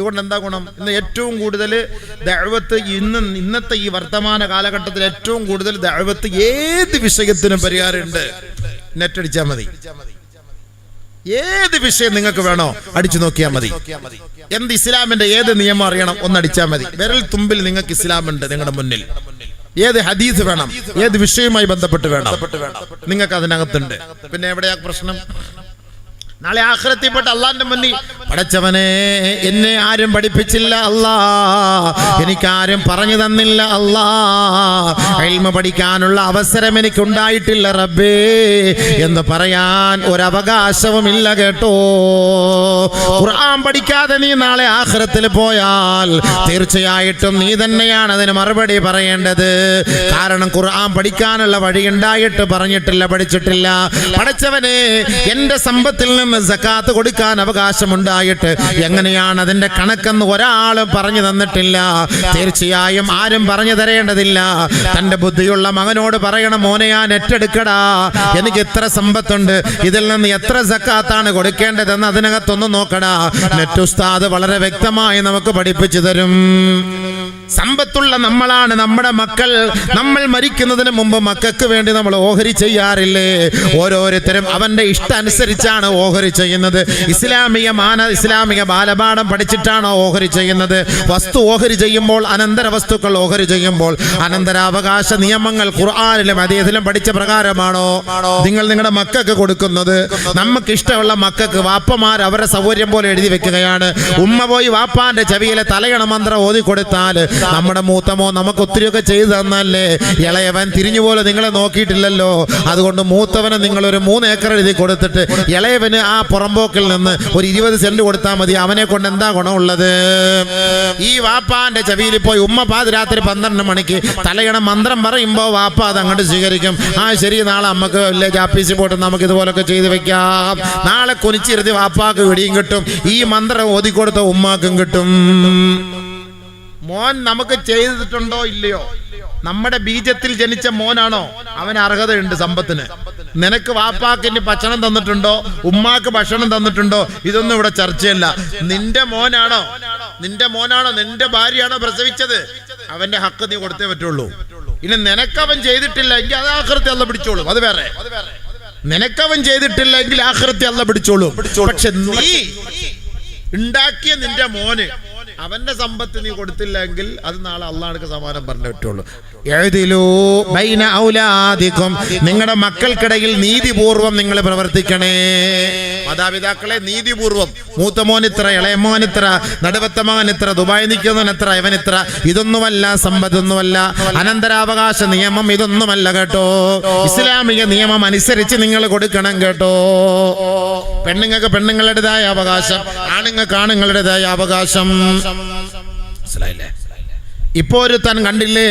അതുകൊണ്ട് എന്താ ഗുണം? ഇന്ന് ഏറ്റവും കൂടുതൽ ദഅവത്ത് ഇന്ന് ഇന്നത്തെ ഈ വർത്തമാന കാലഘട്ടത്തിൽ ഏറ്റവും കൂടുതൽ ദഅവത്ത് ഏത് വിഷയത്തിനും പരിഹാരമുണ്ട്? നെറ്റ് അടിച്ചാൽ മതി. ഏത് വിഷയം നിങ്ങൾക്ക് വേണോ അടിച്ചു നോക്കിയാൽ മതി. എന്ത് ഇസ്ലാമിന്റെ ഏത് നിയമം അറിയണം ഒന്ന് അടിച്ചാൽ മതി. വിരൽ തുമ്പിൽ നിങ്ങൾക്ക് ഇസ്ലാമുണ്ട് നിങ്ങളുടെ മുന്നിൽ. ഏത് ഹദീസ് വേണം? ഏത് വിഷയവുമായി ബന്ധപ്പെട്ട് വേണം? നിങ്ങൾക്ക് അതിനകത്തുണ്ട്. പിന്നെ എവിടെയാ പ്രശ്നം? നാളെ ആഖിറത്തിൽപ്പെട്ട അള്ളാന്റെ മുന്നിൽ പഠിച്ചവനെ എന്നെ ആരും പഠിപ്പിച്ചില്ല അല്ലാ. എനിക്ക് ആരും പറഞ്ഞു തന്നില്ല അല്ലാ. പഠിക്കാനുള്ള അവസരം എനിക്ക് ഉണ്ടായിട്ടില്ല റബ്ബേ എന്ന് പറയാൻ ഒരവകാശവുമില്ല കേട്ടോ. ഖുർആൻ പഠിക്കാതെ നീ നാളെ ആഖിറത്തിൽ പോയാൽ തീർച്ചയായിട്ടും നീ തന്നെയാണ് അതിന് മറുപടി പറയേണ്ടത്. കാരണം ഖുർആൻ പഠിക്കാനുള്ള വഴി ഉണ്ടായിട്ട് പറഞ്ഞിട്ടില്ല പഠിച്ചിട്ടില്ല. പഠിച്ചവനെ എന്റെ സമ്പത്തിൽ നിന്ന് സക്കാത്ത് കൊടുക്കാൻ അവകാശമുണ്ടായിട്ട് എങ്ങനെയാണ് അതിന്റെ കണക്കെന്ന് ഒരാളും പറഞ്ഞു തന്നിട്ടില്ല? തീർച്ചയായും ആരും പറഞ്ഞു തരേണ്ടതില്ല. തന്റെ ബുദ്ധിയുള്ള മകനോട് പറയണം മോനെ ഞാൻ ഏറ്റെടുക്കടാ. എനിക്ക് എത്ര സമ്പത്തുണ്ട്. ഇതിൽ നിന്ന് എത്ര സക്കാത്താണ് കൊടുക്കേണ്ടതെന്ന് അതിനകത്തൊന്ന് നോക്കടാ. നെറ്റുസ്താദ് വളരെ വ്യക്തമായി നമുക്ക് പഠിപ്പിച്ചു തരും. സമ്പത്തുള്ള നമ്മളാണ് നമ്മുടെ മക്കൾ. നമ്മൾ മരിക്കുന്നതിന് മുമ്പ് മക്കൾക്ക് വേണ്ടി നമ്മൾ ഓഹരി ചെയ്യാറില്ലേ? ഓരോരുത്തരും അവന്റെ ഇഷ്ടമനുസരിച്ചാണ് ഓഹരി ചെയ്യുന്നത്. ഇസ്ലാമിക മാന ഇസ്ലാമിക ബാലപാഠം പഠിച്ചിട്ടാണോ ഓഹരി ചെയ്യുന്നത്. വസ്തു ഓഹരി ചെയ്യുമ്പോൾ അനന്തര വസ്തുക്കൾ ഓഹരി ചെയ്യുമ്പോൾ അനന്തരാവകാശ നിയമങ്ങൾ ഖുർആാനിലും അതേതിലും പഠിച്ച പ്രകാരമാണോ? നിങ്ങൾ നിങ്ങളുടെ മക്കൾക്ക് കൊടുക്കുന്നത്. നമുക്ക് ഇഷ്ടമുള്ള മക്കൾക്ക് വാപ്പമാർ അവരുടെ സൗകര്യം പോലെ എഴുതി വെക്കുകയാണ്. ഉമ്മ പോയി വാപ്പാന്റെ ചെവിയിലെ തലയണ മന്ത്രം ഓതി കൊടുത്താൽ നമ്മുടെ മൂത്തമോ നമുക്ക് ഒത്തിരിയൊക്കെ ചെയ്തു തന്നല്ലേ? ഇളയവൻ തിരിഞ്ഞു പോലെ നിങ്ങളെ നോക്കിയിട്ടില്ലല്ലോ. അതുകൊണ്ട് മൂത്തവന് നിങ്ങൾ ഒരു മൂന്ന് ഏക്കർ എഴുതി കൊടുത്തിട്ട് ഇളയവന് ആ പുറമ്പോക്കിൽ നിന്ന് ഒരു ഇരുപത് സെന്റ് കൊടുത്താൽ മതി. അവനെ കൊണ്ട് എന്താ ഗുണമുള്ളത്? ഈ വാപ്പാന്റെ ചെവിയിൽ പോയി ഉമ്മ പാതിരാത്രി പന്ത്രണ്ട് മണിക്ക് തലയണ മന്ത്രം പറയുമ്പോൾ വാപ്പ അത് അങ്ങോട്ട് സ്വീകരിക്കും. ആ ശരി നാളെ നമുക്ക് വില്ലേജ് ആഫീസിൽ പോയിട്ട് നമുക്ക് ഇതുപോലൊക്കെ ചെയ്തു വെക്കാം. നാളെ കുനിച്ചിരുത്തി വാപ്പാക്ക് വെടിയും കിട്ടും. ഈ മന്ത്രം ഓതിക്കൊടുത്ത ഉമ്മാക്കും കിട്ടും. മോൻ നമുക്ക് ചെയ്തിട്ടുണ്ടോ ഇല്ലയോ? നമ്മുടെ ബീജത്തിൽ ജനിച്ച മോനാണോ? അവൻ അർഹതയുണ്ട് സമ്പത്തിന്. നിനക്ക് വാപ്പാക്കിന് ഭക്ഷണം തന്നിട്ടുണ്ടോ? ഉമ്മാക്ക് ഭക്ഷണം തന്നിട്ടുണ്ടോ? ഇതൊന്നും ഇവിടെ ചർച്ചയല്ല. നിന്റെ മോനാണോ? നിന്റെ മോനാണോ? നിന്റെ ഭാര്യയാണോ പ്രസവിച്ചത്? അവന്റെ ഹക്ക് നീ കൊടുത്തേ പറ്റുള്ളൂ. ഇനി നിനക്കവൻ ചെയ്തിട്ടില്ല എങ്കിൽ അത് ആഹൃത്തി അല്ല പിടിച്ചോളൂ. അത് വേറെ. നിനക്കവൻ ചെയ്തിട്ടില്ല എങ്കിൽ ആഹൃത്തി അല്ല പിടിച്ചോളൂ. പക്ഷെ നീ ഉണ്ടാക്കിയ നിന്റെ മോന് അവന്റെ സമ്പത്ത് നീ കൊടുത്തില്ലെങ്കിൽ അത് നാളെ അള്ളാഹ്ക്ക് സമാനം പറഞ്ഞു പറ്റുള്ളൂ. നിങ്ങളുടെ മക്കൾക്കിടയിൽ നീതിപൂർവം നിങ്ങൾ പ്രവർത്തിക്കണേ. മാതാപിതാക്കളെ നീതിപൂർവം. മൂത്തമോൻ ഇത്ര ഇളയമോൻ ഇത്ര നടുവത്തമോൻ ഇത്ര ദുബായ് എത്ര ഇവനിത്ര. ഇതൊന്നുമല്ല സമ്പത്തൊന്നുമല്ല. അനന്തരാവകാശ നിയമം ഇതൊന്നുമല്ല കേട്ടോ. ഇസ്ലാമിക നിയമം അനുസരിച്ച് നിങ്ങൾ കൊടുക്കണം കേട്ടോ. പെണ്ണുങ്ങൾക്ക് പെണ്ണുങ്ങളുടേതായ അവകാശം ആണുങ്ങൾക്ക് ആണുങ്ങളുടേതായ അവകാശം. മനസ്സിലായില്ലേ? ഇപ്പോ ഒരു താൻ കണ്ടില്ലേ?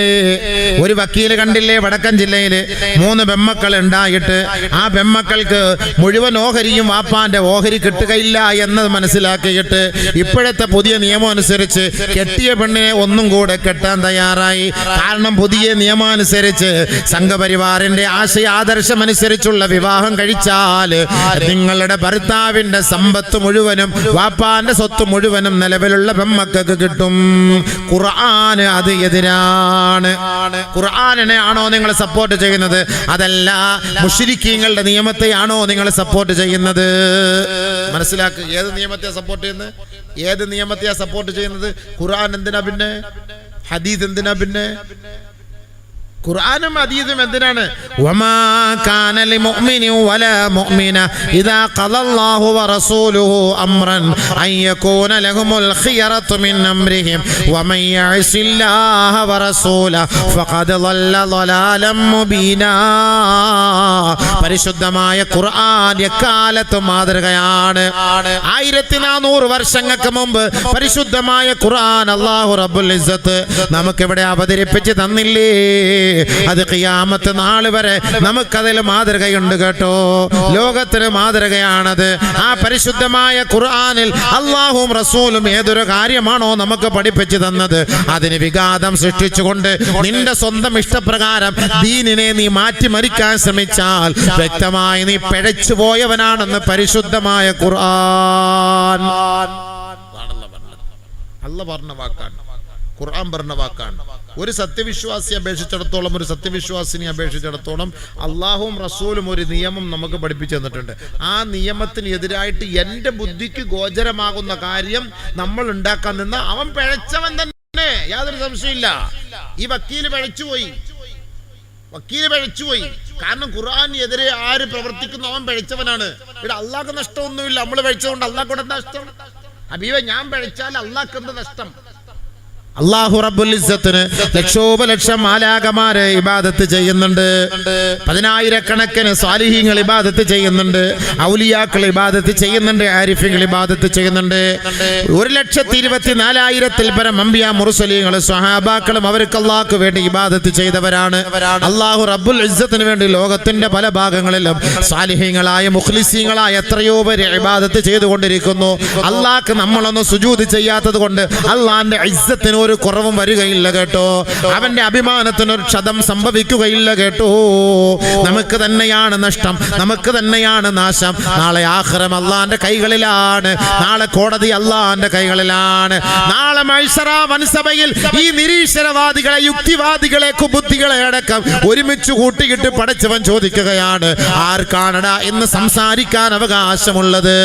ഒരു വക്കീൽ കണ്ടില്ലേ വടക്കൻ ജില്ലയിൽ? മൂന്ന് പെമ്മക്കൾ ഉണ്ടായിട്ട് ആ പെമ്മക്കൾക്ക് മുഴുവൻ ഓഹരിയും വാപ്പാന്റെ ഓഹരി കിട്ടുകയില്ല എന്നത് മനസ്സിലാക്കിയിട്ട് ഇപ്പോഴത്തെ പുതിയ നിയമം അനുസരിച്ച് കെട്ടിയ പെണ്ണിനെ ഒന്നും കൂടെ കെട്ടാൻ തയ്യാറായി. കാരണം പുതിയ നിയമം അനുസരിച്ച് സംഘപരിവാറിന്റെ ആശയ ആദർശം അനുസരിച്ചുള്ള വിവാഹം കഴിച്ചാൽ നിങ്ങളുടെ ഭർത്താവിന്റെ സമ്പത്ത് മുഴുവനും വാപ്പാന്റെ സ്വത്ത് മുഴുവനും നിലവിലുള്ള പെമ്മക്കൾക്ക് കിട്ടും. ഖുർആൻ അത് എതിരാണ്. ആണോ നിങ്ങൾ സപ്പോർട്ട് ചെയ്യുന്നത്? അതല്ല മുഷിരിക്കീങ്ങളുടെ നിയമത്തെയാണോ നിങ്ങൾ സപ്പോർട്ട് ചെയ്യുന്നത്? മനസ്സിലാക്കുക ഏത് നിയമത്തെ സപ്പോർട്ട് ചെയ്യുന്നത്? ഏത് നിയമത്തെയാ സപ്പോർട്ട് ചെയ്യുന്നത്? ഖുർആൻ എന്തിനാ പിന്നെ? ഹദീദ് എന്തിനാ പിന്നെ? ഖുർആനും അതീതും എന്തിനാണ്? പരിശുദ്ധമായ ഖുർആൻ എക്കാലത്ത് മാതൃകയാണ്. ആയിരത്തി നാനൂറ് വർഷങ്ങൾക്ക് മുമ്പ് പരിശുദ്ധമായ ഖുർആൻ അള്ളാഹു റബ്ബുൽ ഇസ്സത്ത് നമുക്കിവിടെ അവതരിപ്പിച്ച് തന്നില്ലേ? അത് കിയാമത്ത് നാൾ വരെ നമുക്കതിൽ മാതൃകയുണ്ട് കേട്ടോ. ലോകത്തിന് മാതൃകയാണത്. ആ പരിശുദ്ധമായ ഖുർആാനിൽ അള്ളാഹും റസൂലും ഏതൊരു കാര്യമാണോ നമുക്ക് പഠിപ്പിച്ചു തന്നത്? അതിന് വിഘാതം സൃഷ്ടിച്ചുകൊണ്ട് നിന്റെ സ്വന്തം ഇഷ്ടപ്രകാരം ദീനിനെ നീ മാറ്റിമറിക്കാൻ ശ്രമിച്ചാൽ വ്യക്തമായി നീ പിഴച്ചു പോയവനാണെന്ന് പരിശുദ്ധമായ ഖുർആൻ. അല്ല പറഞ്ഞ വാക്കാണ്. ഖുർആൻ പറഞ്ഞ വാക്കാണ്. ഒരു സത്യവിശ്വാസിയെ അപേക്ഷിച്ചിടത്തോളം ഒരു സത്യവിശ്വാസിനെ അപേക്ഷിച്ചിടത്തോളം അള്ളാഹുവും റസൂലും ഒരു നിയമം നമുക്ക് പഠിപ്പിച്ചു തന്നിട്ടുണ്ട്. ആ നിയമത്തിന് എതിരായിട്ട് എന്റെ ബുദ്ധിക്ക് ഗോചരമാകുന്ന കാര്യം നമ്മൾ ഉണ്ടാക്കാൻ നിന്ന് അവൻ പിഴച്ചവൻ തന്നെ. യാതൊരു സംശയമില്ല ഈ വക്കീൽ പിഴച്ചുപോയി. വക്കീൽ പിഴച്ചുപോയി. കാരണം ഖുർആാനെതിരെ ആര് പ്രവർത്തിക്കുന്നു അവൻ പിഴച്ചവനാണ്. ഇവിടെ അള്ളാഹ്ക്ക് നഷ്ടമൊന്നുമില്ല. നമ്മൾ പിഴച്ചതുകൊണ്ട് അള്ളാഹ് എന്താ നഷ്ടം? അബീവ ഞാൻ പിഴച്ചാൽ അള്ളാഹ്ക്ക് എന്ത് നഷ്ടം? അള്ളാഹു റബ്ബുൽ ഇസ്സത്തിന് ലക്ഷോപലക്ഷം മാലാകമാര് ഇബാദത്ത് ചെയ്യുന്നുണ്ട്. പതിനായിരക്കണക്കിന് സ്വാലിഹീങ്ങൾ ഇബാദത്ത് ചെയ്യുന്നുണ്ട്. ഔലിയാക്കൾ ഇബാദത്ത് ചെയ്യുന്നുണ്ട്. ആരിഫ്യങ്ങൾ ഇബാദത്ത് ചെയ്യുന്നുണ്ട്. ഒരു ലക്ഷത്തി ഇരുപത്തി നാലായിരത്തിൽ പരം അമ്പിയ മുറുസലീങ്ങൾ സ്വഹാബാക്കളും അവർക്ക് അള്ളാഹ്ക്ക് വേണ്ടി ഇബാദത്ത് ചെയ്തവരാണ്. അള്ളാഹു റബ്ബുൽ ഇസ്സത്തിന് വേണ്ടി ലോകത്തിന്റെ പല ഭാഗങ്ങളിലും സ്വാലിഹീങ്ങളായ മുഖ്ലിസീങ്ങളായ എത്രയോ പേര് ഇബാദത്ത് ചെയ്തുകൊണ്ടിരിക്കുന്നു. അള്ളാഹ്ക്ക് നമ്മളൊന്നും സുജൂത് ചെയ്യാത്തത് കൊണ്ട് അള്ളാഹിന്റെ ഇസ്സത്തിന് ഒരു കുറവും വരികയില്ല കേട്ടോ. അവന്റെ അഭിമാനത്തിന് ഒരു ക്ഷതം സംഭവിക്കുകയില്ല കേട്ടോ. നമുക്ക് തന്നെയാണ് നഷ്ടം നമുക്ക് തന്നെയാണ് നാശം. നാളെ ആഹ്റം അള്ളാന്റെ കൈകളിലാണ് നാളെ കോടതി അള്ളാന്റെ കൈകളിലാണ്. നാളെ മൈസറ വൻസഭയിൽ ഈ നിരീശ്വരവാദികളെ യുക്തിവാദികളെ കുബുദ്ധികളെ അടക്കം ഒരുമിച്ച് കൂട്ടിയിട്ട് പടച്ചവൻ ചോദിക്കുകയാണ് ആർക്കാണടാ എന്ന് സംസാരിക്കാൻ അവകാശമുള്ളത്?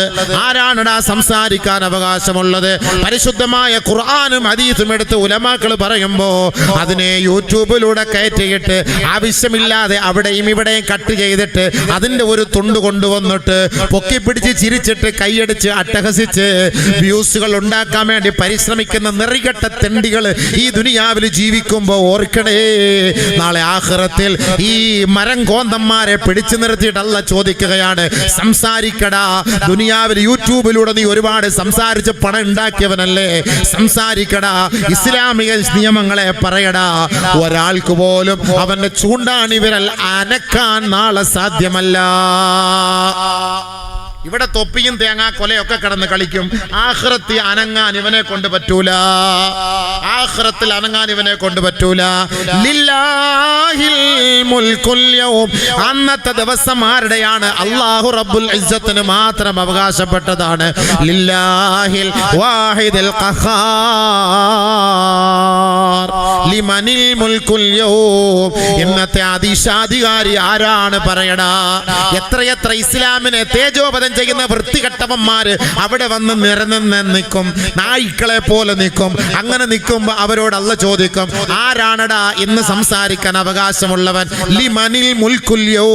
ആരാണടാ സംസാരിക്കാൻ അവകാശമുള്ളത്? പരിശുദ്ധമായ ഖുർആാനും ഹദീസും എടുത്ത് ഉലമാക്കൾ പറയുമ്പോ അതിനെ യൂട്യൂബിലൂടെ കയറ്റിയിട്ട് ആവശ്യമില്ലാതെ അവിടെയും ഇവിടെയും കട്ട് ചെയ്തിട്ട് അതിന്റെ ഒരു തുണ്ട് കൊണ്ടുവന്നിട്ട് പൊക്കി പിടിച്ച് ചിരിച്ചിട്ട് കൈയടിച്ച് അട്ടഹസിച്ച് വ്യൂസുകൾ ഉണ്ടാക്കാൻ വേണ്ടി പരിശ്രമിക്കുന്ന നിറികെട്ട തെണ്ടികൾ ഈ ദുനിയാവിൽ ജീവിക്കുമ്പോ ഓർക്കണേ. നാളെ ആഹ്റത്തിൽ ഈ മരം കോന്തന്മാരെ പിടിച്ചു നിർത്തിയിട്ടല്ല ചോദിക്കുകയാണ്. സംസാരിക്കടാ. ദുനിയാവിൽ യൂട്യൂബിലൂടെ നീ ഒരുപാട് സംസാരിച്ച് പണം ഉണ്ടാക്കിയവനല്ലേ? സംസാരിക്കടാ. ഇസ്ലാമിക നിയമങ്ങളെ പറയടാ. ഒരാൾക്ക് പോലും അവന്റെ ചൂണ്ടാണി വിരൽ അനക്കാൻ നാളെ സാധ്യമല്ല. ഇവിടെ തൊപ്പിയും തേങ്ങ കൊലയൊക്കെ കിടന്ന് കളിക്കും. ആഹ്റത്തി അനങ്ങാൻ ഇവനെ കൊണ്ട് പറ്റൂല. ആഹ്റത്തിൽ അനങ്ങാൻ ഇവനെ കൊണ്ട് പറ്റൂല. അന്നത്തെ ദിവസം ആരുടെയാണ്? അള്ളാഹു റബ്ബുൽ ഇസ്സത്തിന് മാത്രം അവകാശപ്പെട്ടതാണ്. ലില്ലാഹിൽ വാഹിദിൽ ലിമനിൽ യൗം. ഇന്നത്തെ അതിശാധികാരി ആരാണ് പറയടാ എത്രയെത്ര ഇസ്ലാമിനെ തേജോപതം ചെയ്യുന്ന വൃത്തികെട്ടവന്മാര് അവിടെ വന്ന് നിരന്ന് നിൽക്കും. നായ്ക്കളെ പോലെ നിൽക്കും. അങ്ങനെ നിൽക്കുമ്പോ അവരോട് ചോദിക്കും ആരാണടാ ഇന്ന് സംസാരിക്കാൻ അവകാശമുള്ളവൻ? ലിമനിൽ മുൽക്കുല്യോ.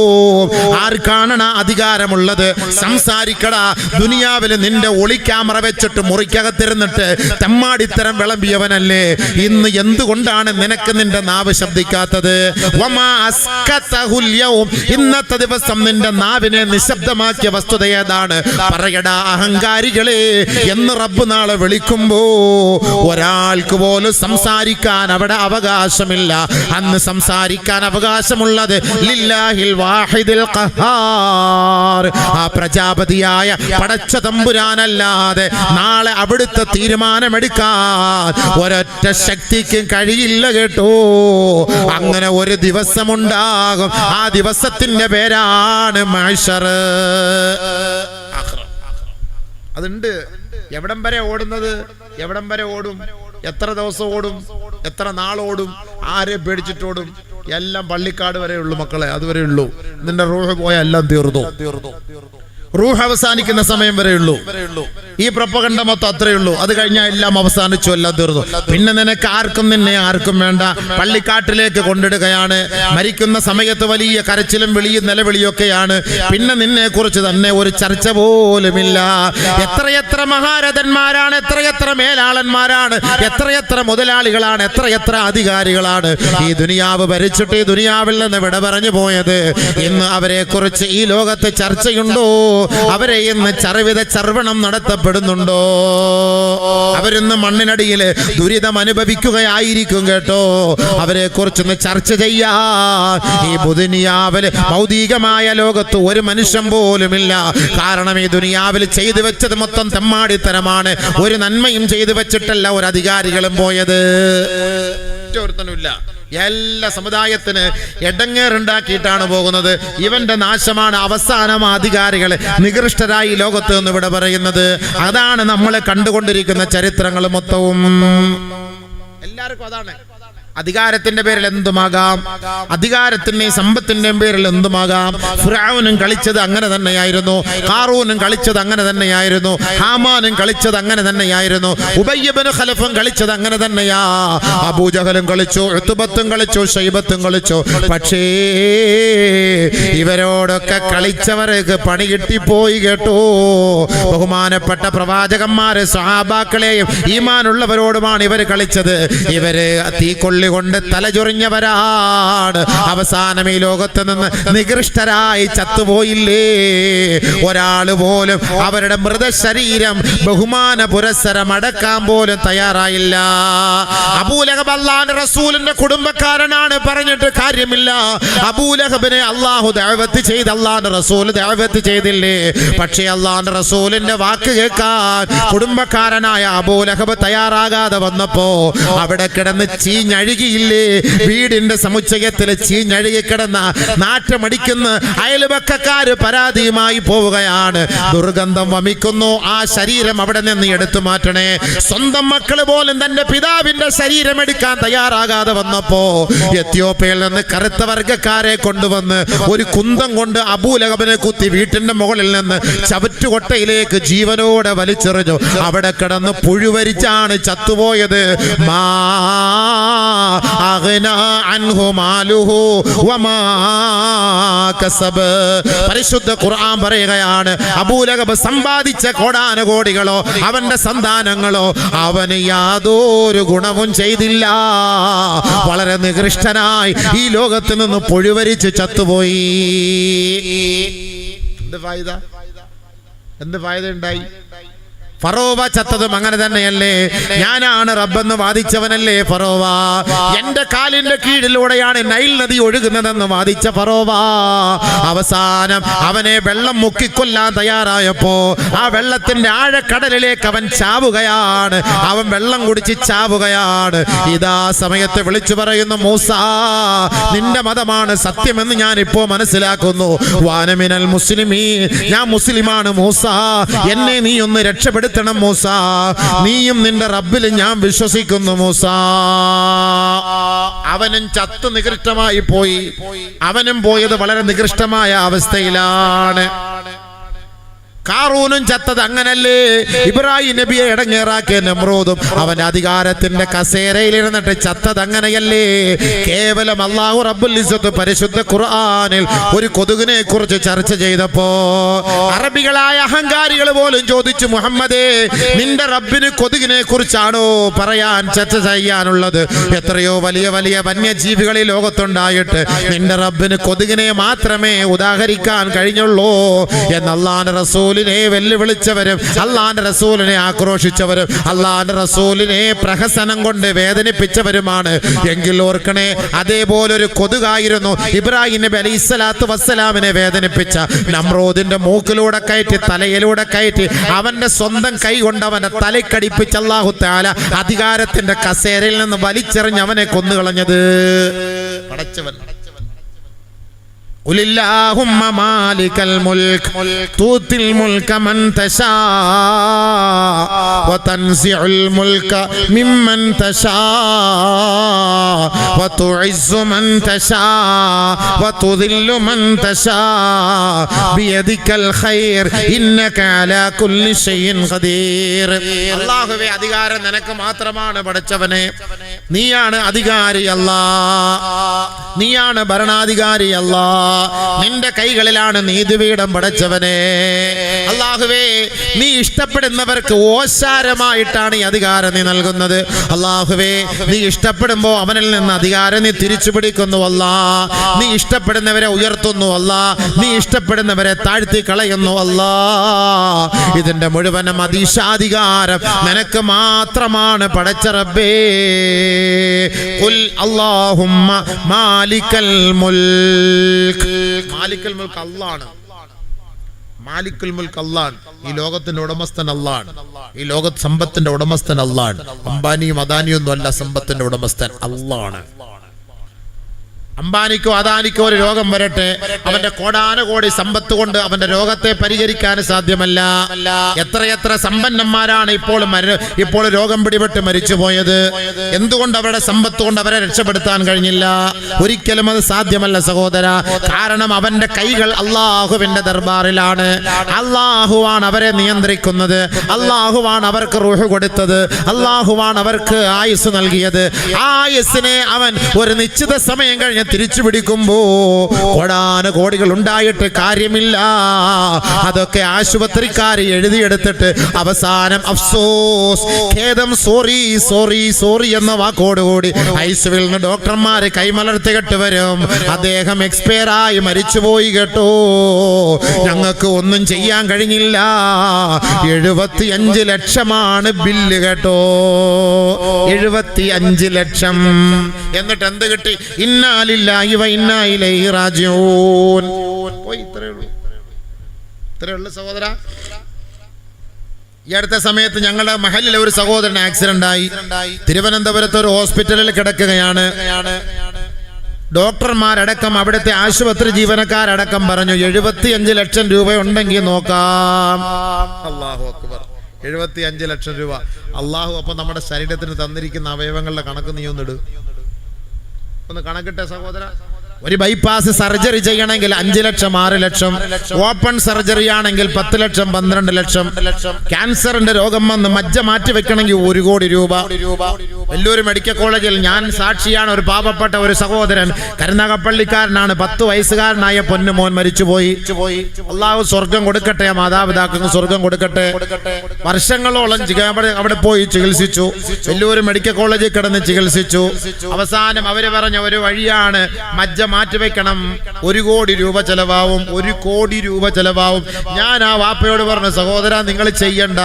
ആർക്കാണണ അധികാരമുള്ളത്? സംസാരിക്കടാ. ദുനിയാവിൽ നിന്റെ ഒളിക്യാമറ വെച്ചിട്ട് മുറിക്കകത്തിരുന്നിട്ട് തെമ്മാടിത്തരം വിളമ്പിയവനല്ലേ. ഇന്ന് എന്തുകൊണ്ടാണ് നിനക്ക് നിന്റെ നാവ് ശബ്ദിക്കാത്തത്. ഇന്നത്തെ ദിവസം നിന്റെ നാവിനെ നിശബ്ദമാക്കിയ വസ്തുത ഏതാണ്? പറയടാ അഹങ്കാരികളെ എന്ന് റബ്ബ് നാളെ വിളിക്കുമ്പോ ഒരാൾക്ക് പോലും സംസാരിക്കാൻ അവിടെ അവകാശമില്ല. അന്ന് സംസാരിക്കാൻ അവകാശമുള്ളത് ലില്ലാഹിൽ വാഹിദിൽ ആ പ്രജാപതിയായ പടച്ച തമ്പുരാനല്ലാതെ നാളെ അവിടുത്തെ തീരുമാനമെടുക്കാൻ ഒരൊറ്റ ശക്തിക്കും കഴിയില്ല കേട്ടോ. അങ്ങനെ ഒരു ദിവസമുണ്ടാകും. ആ ദിവസത്തിന്റെ പേരാണ് മഹ്ശറ് അതുണ്ട്. എവിടം വരെ ഓടുന്നത്? എവിടം വരെ ഓടും? എത്ര ദിവസം ഓടും? എത്ര നാളോടും ആരെ പേടിച്ചിട്ടോടും? എല്ലാം പള്ളിക്കാട് വരെ ഉള്ളു മക്കളെ അതുവരെ ഉള്ളൂ. നിന്റെ റൂഹ് പോയ എല്ലാം തീർന്നു. റൂഹ് അവസാനിക്കുന്ന സമയം വരെയുള്ളൂ ഈ പ്രപ്പകണ്ട മൊത്തം അത്രയേ ഉള്ളൂ. അത് കഴിഞ്ഞാൽ എല്ലാം അവസാനിച്ചു എല്ലാം തീർന്നു. പിന്നെ നിനക്ക് ആർക്കും നിന്നെ ആർക്കും വേണ്ട. പള്ളിക്കാട്ടിലേക്ക് കൊണ്ടിടുകയാണ്. മരിക്കുന്ന സമയത്ത് വലിയ കരച്ചിലും വിളിയും നിലവിളിയൊക്കെയാണ് പിന്നെ നിന്നെ കുറിച്ച് തന്നെ ഒരു ചർച്ച പോലുമില്ല. എത്രയെത്ര മഹാരഥന്മാരാണ് എത്രയെത്ര മേലാളന്മാരാണ് എത്രയെത്ര മുതലാളികളാണ് എത്രയെത്ര അധികാരികളാണ്. ഈ ദുനിയാവ് ഭരിച്ചിട്ട് ഈ ദുനിയാവിൽ നിന്ന് വിട പറഞ്ഞു പോയത്. ഇന്ന് അവരെ കുറിച്ച് ഈ ലോകത്ത് ചർച്ചയുണ്ടോ? അവരെ ഇന്ന് ചർവിത ചർവണം നടത്തപ്പെടുന്നുണ്ടോ? അവരിന്ന് മണ്ണിനടിയിൽ ദുരിതം അനുഭവിക്കുകയായിരിക്കും കേട്ടോ. അവരെ കുറിച്ചൊന്ന് ചർച്ച ചെയ്യാൻ ഈ ബുധനിയാവിൽ ഭൗതികമായ ലോകത്ത് ഒരു മനുഷ്യൻ പോലുമില്ല. കാരണം ഈ ദുനിയാവിൽ ചെയ്തു വെച്ചത് മൊത്തം തെമ്മാടിത്തരമാണ്. ഒരു നന്മയും ചെയ്തു വെച്ചിട്ടല്ല ഒരു അധികാരികളും പോയത്. ഒറ്റ ഒരുത്തനുമില്ല എല്ലാ സമുദായത്തിന് എടങ്ങേറുണ്ടാക്കിയിട്ടാണ് പോകുന്നത്. ഇവന്റെ നാശമാണ് അവസാനം അധികാരികൾ നികൃഷ്ടരായി ലോകത്ത് നിന്ന് ഇവിടെ പറയുന്നത്. അതാണ് നമ്മൾ കണ്ടുകൊണ്ടിരിക്കുന്ന ചരിത്രങ്ങൾ മൊത്തവും. എല്ലാവർക്കും അതാണ്. അധികാരത്തിന്റെ പേരിൽ എന്തുമാകാം? അധികാരത്തിന്റെയും സമ്പത്തിന്റെയും പേരിൽ എന്തുമാകാം? ഫിറഔനും കളിച്ചത് അങ്ങനെ തന്നെയായിരുന്നു. കാറൂനും കളിച്ചത് അങ്ങനെ തന്നെയായിരുന്നു. ഹാമാനും കളിച്ചത് അങ്ങനെ തന്നെയായിരുന്നു. ഉബയ്യബന് ഖലഫും കളിച്ചത് അങ്ങനെ തന്നെയാ. അബൂജഹലും കളിച്ചു എത്തുബത്തും കളിച്ചു ഷൈബത്തും കളിച്ചു. പക്ഷേ ഇവരോടൊക്കെ കളിച്ചവർക്ക് പണി കിട്ടിപ്പോയി കേട്ടോ. ബഹുമാനപ്പെട്ട പ്രവാചകന്മാരെ സഹാബാക്കളെയും ഈമാനുള്ളവരോടുമാണ് ഇവർ കളിച്ചത്. ഇവർ തീക്കൊള്ളി കൊണ്ട് തലചൊറിഞ്ഞവരാണ്. അവസാനം ഈ ലോകത്ത് നിന്ന് നികൃഷ്ടരായി ചത്തുപോയില്ലേ? ഒരാൾ പോലും അവരുടെ മൃതശരീരം ബഹുമാന പുരസ്സരം അടക്കാൻ പോലും തയ്യാറായില്ല. അബൂലഹബ് അള്ളാന്റെ റസൂലിന്റെ കുടുംബക്കാരനാണ് പറഞ്ഞിട്ട് കാര്യമില്ല. അബൂലഹബിനെ അള്ളാഹു ദഅവത്ത് ചെയ്ത് അള്ളാന്റെ റസൂൽ ദഅവത്ത് ചെയ്തില്ലേ? പക്ഷേ അള്ളാന്റെ റസൂലിന്റെ വാക്ക് കേൾക്കാൻ കുടുംബക്കാരനായ അബൂലഹബ് തയ്യാറാകാതെ വന്നപ്പോ അവിടെ കിടന്ന് ചീഞ്ഞഴുകിയില്ലേ വീടിന്റെ സമുച്ചയത്തിൽ ചീഞ്ഞഴുകി കിടന്ന നാറ്റമടിക്കുന്ന അയൽപക്കക്കാര് പരാതിയുമായി പോവുകയാണ്. ദുർഗന്ധം വമിക്കുന്നു. ആ ശരീരം അവിടെ നിന്ന് എടുത്തു മാറ്റണേ. സ്വന്തം മക്കൾ പോലും തന്റെ പിതാവിന്റെ ശരീരം എടുക്കാൻ തയ്യാറാകാതെ വന്നപ്പോ എത്യോപ്യയിൽ നിന്ന് കറുത്ത വർഗക്കാരെ കൊണ്ടുവന്ന് ഒരു കുന്തം കൊണ്ട് അബൂലഹബനെ കുത്തി വീട്ടിന്റെ മുകളിൽ നിന്ന് ചവറ്റുകൊട്ടയിലേക്ക് ജീവനോടെ വലിച്ചെറിഞ്ഞു. അവിടെ കിടന്ന് പുഴുവരിച്ചാണ് ചത്തുപോയത്. മാ പരിശുദ്ധ ഖുർആൻ പറയുകയാണ് അബൂലഹബ് സമ്പാദിച്ച കോടാനുകോടികളോ അവന്റെ സന്താനങ്ങളോ അവന് യാതൊരു ഗുണവും ചെയ്തില്ല. വളരെ നികൃഷ്ടനായി ഈ ലോകത്ത് നിന്ന് പൊഴിവരിച്ച് ചത്തുപോയി. എന്ത് ഫായത എന്ത് ഫായത ഉണ്ടായി? ഫറോവ ചത്തതും അങ്ങനെ തന്നെയല്ലേ? ഞാനാണ് റബ്ബെന്ന് വാദിച്ചവനല്ലേ ഫറോവ? എന്റെ കാലിന്റെ കീഴിലൂടെയാണ് നൈൽ നദി ഒഴുകുന്നതെന്ന് വാദിച്ച ഫറോവ. അവസാനം അവനെ വെള്ളം മുക്കിക്കൊല്ലാൻ തയ്യാറായപ്പോ ആ വെള്ളത്തിന്റെ ആഴക്കടലിലേക്ക് അവൻ ചാവുകയാണ്. അവൻ വെള്ളം കുടിച്ച് ചാവുകയാണ്. ഇതാ സമയത്ത് വിളിച്ചു പറയുന്നു മൂസ നിന്റെ മതമാണ് സത്യമെന്ന് ഞാൻ ഇപ്പോ മനസ്സിലാക്കുന്നു. വാനമിനൽ മുസ്ലിമീ ഞാൻ മുസ്ലിമാണ് മൂസ. എന്നെ നീ ഒന്ന് രക്ഷപ്പെടുത്തണം മൂസ. നീയും നിന്റെ റബ്ബിൽ ഞാൻ വിശ്വസിക്കുന്നു മൂസ. അവനും ചത്തു നികൃഷ്ടമായി പോയി. അവനും പോയത് വളരെ നികൃഷ്ടമായ അവസ്ഥയിലാണ്. കാറൂനും ചത്തത് അങ്ങനല്ലേ? ഇബ്രാഹിം നബിയെ ഇടങ്ങേറാക്കിയ നെമ്രൂദും അവന്റെ അധികാരത്തിന്റെ കസേരയിൽ ഇരുന്നിട്ട് ചത്തത് അങ്ങനെയല്ലേ? കേവലം അള്ളാഹു റബ്ബുൽ പരിശുദ്ധ ഖുർആാനിൽ ഒരു കൊതുകിനെ കുറിച്ച് ചർച്ച ചെയ്തപ്പോ അറബികളായ അഹങ്കാരികൾ പോലും ചോദിച്ചു മുഹമ്മദേ നിന്റെ റബ്ബിന് കൊതുകിനെ കുറിച്ചാണോ പറയാൻ ചർച്ച ചെയ്യാനുള്ളത്? എത്രയോ വലിയ വലിയ വന്യജീവികൾ ഈ ലോകത്തുണ്ടായിട്ട് നിന്റെ റബ്ബിന് കൊതുകിനെ മാത്രമേ ഉദാഹരിക്കാൻ കഴിഞ്ഞുള്ളൂ എന്ന് അള്ളാന്റെ റസൂലിനെ വെല്ലുവിളിച്ചവരും അള്ളാന്റെ റസൂലിനെ ആക്രോശിച്ചവരും അള്ളാന്റെ റസൂലിനെ പ്രഹസനം കൊണ്ട് വേദനിപ്പിച്ചവരുമാണ്. എങ്കിൽ ഓർക്കണേ അതേപോലെ ഒരു കൊതുകായിരുന്നു ഇബ്രാഹിം നബി അലൈഹി സ്വലാത്തു വസ്സലാമിനെ വേദനിപ്പിച്ച. നമ്രോദിന്റെ മൂക്കിലൂടെ കയറ്റി തലയിലൂടെ കയറ്റി അവന്റെ സ്വന്തം കൈ കൊണ്ട് അവന്റെ തലക്കടിപ്പിച്ച അള്ളാഹു താല അധികാരത്തിന്റെ കസേരയിൽ നിന്ന് വലിച്ചെറിഞ്ഞ് അവനെ കൊന്നുകളഞ്ഞത്. പടച്ചവൻ. അധികാരം നിനക്ക് മാത്രമാണ് പഠിച്ചവനെ നീയാണ് അധികാരി അല്ലാ നീയാണ് ഭരണാധികാരി അല്ലാ നിന്റെ കൈകളിലാണ് നീതിപീഠം പടച്ചവനെ. അള്ളാഹുവേ നീ ഇഷ്ടപ്പെടുന്നവർക്ക് ഓശാരമായിട്ടാണ് ഈ അധികാരം നീ നൽകുന്നത്. അള്ളാഹുവേ നീ ഇഷ്ടപ്പെടുമ്പോ അവനിൽ നിന്ന് അധികാരം നീ തിരിച്ചു പിടിക്കുന്നു അല്ല. നീ ഇഷ്ടപ്പെടുന്നവരെ ഉയർത്തുന്നു അല്ല. നീ ഇഷ്ടപ്പെടുന്നവരെ താഴ്ത്തി കളയുന്നു അല്ല. ഇതിന്റെ മുഴുവനും അതീശാധികാരം നിനക്ക് മാത്രമാണ് പടച്ച റബ്ബേ. ഖുൽ അല്ലാഹുമ്മ മാലിക്കൽ മുൽക്ക് മാലിക്കൽ മുൽക്ക് അല്ലാഹ് മാലിക്കുൽ മുൽക്ക് അല്ലാഹ് ഈ ലോകത്തിന്റെ ഉടമസ്ഥൻ അള്ളാണ്. ഈ ലോക സമ്പത്തിന്റെ ഉടമസ്ഥൻ അല്ലാഹ് അംബാനിയും അദാനിയും ഒന്നും അല്ല സമ്പത്തിന്റെ ഉടമസ്ഥൻ അല്ലാഹ് അംബാനിക്കോ അദാനിക്കോ ഒരു രോഗം വരട്ടെ. അവന്റെ കോടാനുകോടി സമ്പത്ത് കൊണ്ട് അവന്റെ രോഗത്തെ പരിഹരിക്കാൻ സാധ്യമല്ല. എത്രയെത്ര സമ്പന്നന്മാരാണ് ഇപ്പോൾ ഇപ്പോൾ രോഗം പിടിപെട്ട് മരിച്ചുപോയത്. എന്തുകൊണ്ട് അവരുടെ സമ്പത്ത് കൊണ്ട് അവരെ രക്ഷപ്പെടുത്താൻ കഴിഞ്ഞില്ല? ഒരിക്കലും അത് സാധ്യമല്ല സഹോദര. കാരണം അവന്റെ കൈകൾ അള്ളാഹുവിന്റെ ദർബാറിലാണ്. അള്ളാഹുവാണ് അവരെ നിയന്ത്രിക്കുന്നത്. അള്ളാഹുവാണ് അവർക്ക് റൂഹ് കൊടുത്തത്. അള്ളാഹുവാണ് അവർക്ക് ആയുസ് നൽകിയത്. ആയുസിനെ അവൻ ഒരു നിശ്ചിത സമയം കഴിഞ്ഞ് തിരിച്ചു പിടിക്കുമ്പോ കോടാന കോടികൾ ഉണ്ടായിട്ട് കാര്യമില്ല. അതൊക്കെ ആശുപത്രിക്കാർ എഴുതിയെടുത്തിട്ട് അവസാനം അഫ്സോസ് ഖേദം സോറി സോറി സോറി എന്ന വാക്കോടുകൂടി ഐസുവിൽ നിന്ന് ഡോക്ടർമാര് കൈമലർത്തി കെട്ട് വരും. അദ്ദേഹം എക്സ്പയർ ആയി മരിച്ചുപോയി കേട്ടോ. ഞങ്ങൾക്ക് ഒന്നും ചെയ്യാൻ കഴിഞ്ഞില്ല. എഴുപത്തി അഞ്ച് ലക്ഷമാണ് ബില്ല് കേട്ടോ. എഴുപത്തി അഞ്ച് ലക്ഷം. എന്നിട്ട് എന്ത് കിട്ടി? ഇന്നാലില്ലാഹി ഇലൈഹി റാജിഊൻ. ഈ അടുത്ത സമയത്ത് ഞങ്ങളുടെ മഹലിലെ ഒരു സഹോദരൻ ആക്സിഡന്റ് ആയി തിരുവനന്തപുരത്ത് ഒരു ഹോസ്പിറ്റലിൽ കിടക്കുകയാണ്. ഡോക്ടർമാരടക്കം അവിടുത്തെ ആശുപത്രി ജീവനക്കാരടക്കം പറഞ്ഞു എഴുപത്തിയഞ്ച് ലക്ഷം രൂപ ഉണ്ടെങ്കിൽ നോക്കാം. അക്ബർ. എഴുപത്തി അഞ്ച് ലക്ഷം രൂപ. അള്ളാഹു അപ്പൊ നമ്മുടെ ശരീരത്തിന് തന്നിരിക്കുന്ന അവയവങ്ങളുടെ കണക്ക് നീ ഒന്നിട്. ഒന്ന് കണക്കിട്ടെ സഹോദര. ഒരു ബൈപ്പാസ് സർജറി ചെയ്യണമെങ്കിൽ അഞ്ച് ലക്ഷം ആറ് ലക്ഷം. ഓപ്പൺ സർജറി ആണെങ്കിൽ പത്ത് ലക്ഷം പന്ത്രണ്ട് ലക്ഷം. ക്യാൻസറിന്റെ രോഗം വന്ന് മജ്ജ മാറ്റി വെക്കണമെങ്കിൽ ഒരു കോടി രൂപ. വെല്ലൂർ മെഡിക്കൽ കോളേജിൽ ഞാൻ സാക്ഷിയാണ് ഒരു പാവപ്പെട്ട ഒരു സഹോദരൻ. കരുനാഗപ്പള്ളിക്കാരനാണ്. പത്ത് വയസ്സുകാരനായ പൊന്നുമോൻ മരിച്ചുപോയി. അള്ളാഹു സ്വർഗം കൊടുക്കട്ടെ മാതാപിതാക്കൾക്ക് സ്വർഗം കൊടുക്കട്ടെ. വർഷങ്ങളോളം അവിടെ അവിടെ പോയി ചികിത്സിച്ചു. വെല്ലൂർ മെഡിക്കൽ കോളേജിൽ കിടന്ന് ചികിത്സിച്ചു. അവസാനം അവർ പറഞ്ഞ ഒരു വഴിയാണ് മജ്ജ മാറ്റിവെക്കണം ഒരു കോടി രൂപ ചെലവാവും ഒരു കോടി രൂപ ചെലവാവും. ഞാൻ ആ വാപ്പയോട് പറഞ്ഞു സഹോദര നിങ്ങൾ ചെയ്യണ്ട.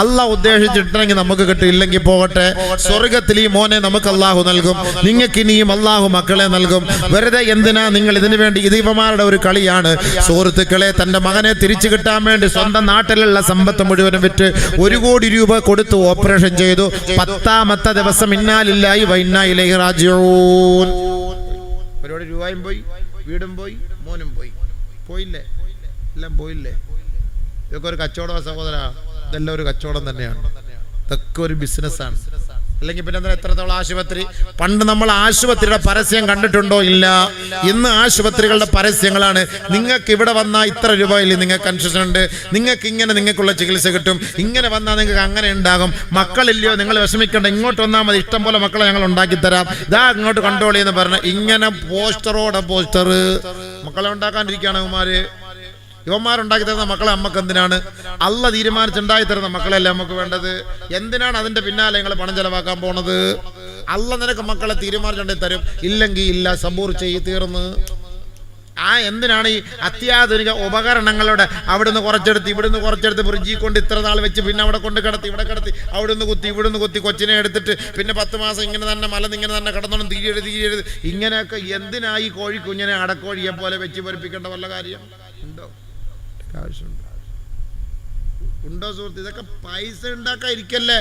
അല്ല ഉദ്ദേശിച്ചിട്ടുണ്ടെങ്കിൽ നമുക്ക് കിട്ടും ഇല്ലെങ്കിൽ പോകട്ടെ. സ്വർഗത്തിൽ ഈ മോനെ നമുക്ക് അള്ളാഹു നൽകും. നിങ്ങൾക്ക് ഇനിയും അള്ളാഹു മക്കളെ നൽകും. വെറുതെ എന്തിനാ നിങ്ങൾ ഇതിനു വേണ്ടി ഇത് ഇവന്മാരുടെ ഒരു കളിയാണ്? സുഹൃത്തുക്കളെ തന്റെ മകനെ തിരിച്ചു കിട്ടാൻ വേണ്ടി സ്വന്തം നാട്ടിലുള്ള സമ്പത്ത് മുഴുവനും വിറ്റ് ഒരു കോടി രൂപ കൊടുത്തു ഓപ്പറേഷൻ ചെയ്തു. പത്താമത്തെ ദിവസം ഇന്നാലില്ലായി വൈന്നായിലേക്ക് രാജ്യവും ഒരുപാട് രൂപയും പോയി വീടും പോയി മോനും പോയി. പോയില്ലേ? എല്ലാം പോയില്ലേ? ഇതൊക്കെ ഒരു കച്ചവടമാണ് സഹോദര. ഇതെല്ലാം ഒരു കച്ചവടം തന്നെയാണ്. ഇതൊക്കെ ഒരു ബിസിനസ്സാണ് അല്ലെങ്കിൽ പിന്നെ എത്രത്തോളം ആശുപത്രി? പണ്ട് നമ്മൾ ആശുപത്രിയുടെ പരസ്യം കണ്ടിട്ടുണ്ടോ? ഇല്ല. ഇന്ന് ആശുപത്രികളുടെ പരസ്യങ്ങളാണ്. നിങ്ങൾക്ക് ഇവിടെ വന്നാൽ ഇത്ര രൂപയിൽ നിങ്ങൾക്ക് കൺസെഷൻ ഉണ്ട്. നിങ്ങൾക്ക് ഇങ്ങനെ നിങ്ങൾക്കുള്ള ചികിത്സ കിട്ടും. ഇങ്ങനെ വന്നാൽ നിങ്ങൾക്ക് അങ്ങനെ ഉണ്ടാകും. മക്കളില്ലയോ? നിങ്ങൾ വിഷമിക്കേണ്ട. ഇങ്ങോട്ട് വന്നാൽ മതി. ഇഷ്ടം പോലെ മക്കളെ ഞങ്ങൾ ഉണ്ടാക്കി തരാം. ഇതാ ഇങ്ങോട്ട് കണ്ട്രോൾ ചെയ്യുന്ന പറഞ്ഞ. ഇങ്ങനെ പോസ്റ്ററോടെ പോസ്റ്റർ മക്കളെ ഉണ്ടാക്കാണ്ടിരിക്കുകയാണ് ഇവന്മാര്. യുവന്മാരുണ്ടാക്കി തരുന്ന മക്കളെ അമ്മയ്ക്ക് എന്തിനാണ്? അല്ല തീരുമാനിച്ചുണ്ടാക്കി തരുന്ന മക്കളല്ലേ നമുക്ക് വേണ്ടത്? എന്തിനാണ് അതിന്റെ പിന്നാലെ നിങ്ങൾ പണം ചെലവാക്കാൻ പോണത്? അല്ല നിനക്ക് മക്കളെ തീരുമാനിച്ചുണ്ടെങ്കിൽ തരും. ഇല്ലെങ്കിൽ ഇല്ല സബൂർ ചെയ്ത് തീർന്ന്. ആ എന്തിനാണ് ഈ അത്യാധുനിക ഉപകരണങ്ങളുടെ അവിടുന്ന് കുറച്ചെടുത്ത് ഇവിടുന്ന് കുറച്ചെടുത്ത് ഫ്രിഡ്ജിൽ കൊണ്ട് ഇത്ര നാൾ വെച്ച് പിന്നെ അവിടെ കൊണ്ട് കിടത്തി ഇവിടെ കിടത്തി അവിടുന്ന് കുത്തി ഇവിടുന്ന് കുത്തി കൊച്ചിനെ എടുത്തിട്ട് പിന്നെ പത്ത് മാസം ഇങ്ങനെ തന്നെ മലന്ന് ഇങ്ങനെ തന്നെ കിടന്നോണം തീരെഴുതി തീരെഴുതി ഇങ്ങനെയൊക്കെ എന്തിനായി കോഴിക്കുഞ്ഞിനെ അടക്കോഴിയെ പോലെ വെച്ച് പൊരിപ്പിക്കേണ്ട വല്ല കാര്യം ഉണ്ടോ? ആവശ്യമുണ്ട് ഉണ്ടോ സുഹൃത്ത്? ഇതൊക്കെ പൈസ ഉണ്ടാക്കാതിരിക്കല്ലേ?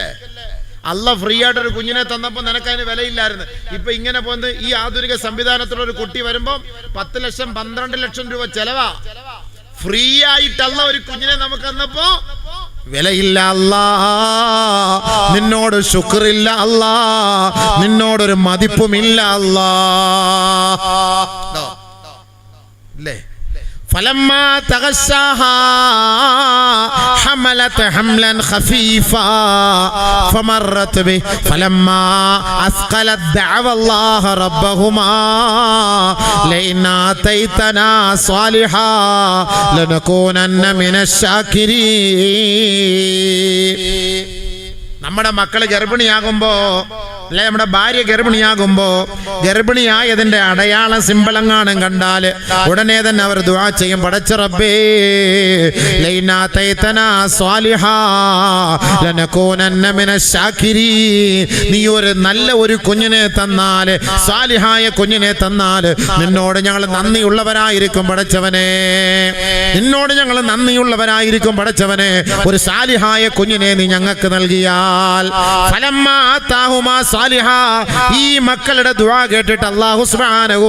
അല്ല ഫ്രീ ആയിട്ട് ഒരു കുഞ്ഞിനെ തന്നപ്പോൾ നിനക്ക് അതിന് വിലയില്ലായിരുന്നു. ഇപ്പൊ ഇങ്ങനെ പോകുന്നത് ഈ ആധുനിക സംവിധാനത്തിലുള്ള ഒരു കുട്ടി വരുമ്പോൾ പത്ത് ലക്ഷം പന്ത്രണ്ട് ലക്ഷം രൂപ ചെലവാ. ഫ്രീ ആയിട്ടല്ല ഒരു കുഞ്ഞിനെ നമുക്ക് തന്നപ്പോ വിലയില്ല അല്ലാ. നിന്നോട് ശുക്രില്ല അല്ലാ. നിന്നോടൊരു മതിപ്പുമില്ല അല്ലാ. ഇല്ലേ? فلما تغشاها حملت حملا خفيفا فمرت به فلما أثقلت دعوى الله ربهما لئن آتيتنا صالحا لنكونن من الشاكرين നമ്മുടെ മക്കള് ഗർഭിണിയാകുമ്പോ അല്ലെ നമ്മുടെ ഭാര്യ ഗർഭിണിയാകുമ്പോ ഗർഭിണിയായതിന്റെ അടയാള സിമ്പളങ്ങാനും കണ്ടാൽ ഉടനെ തന്നെ അവർ ദുവാ ചെയ്യും. പടച്ച റബ്ബേ ലൈനാ തൈതനാ സ്വാലിഹാ ലനകൂനന്ന മിനശ് ശാകിരീൻ നീ ഒരു നല്ല ഒരു കുഞ്ഞിനെ തന്നാൽ സ്വാലിഹായ കുഞ്ഞിനെ തന്നാൽ നിന്നോട് ഞങ്ങൾ നന്ദിയുള്ളവരായിരിക്കും പടച്ചവനെ. നിന്നോട് ഞങ്ങൾ നന്ദിയുള്ളവരായിരിക്കും പടച്ചവനെ. ഒരു സാലിഹായ കുഞ്ഞിനെ നീ ഞങ്ങൾക്ക് നൽകിയാൽ. സാലിഹ. ഈ മക്കളുടെ ദുആ കേട്ടിട്ട് അള്ളാഹു സുബ്ഹാനഹു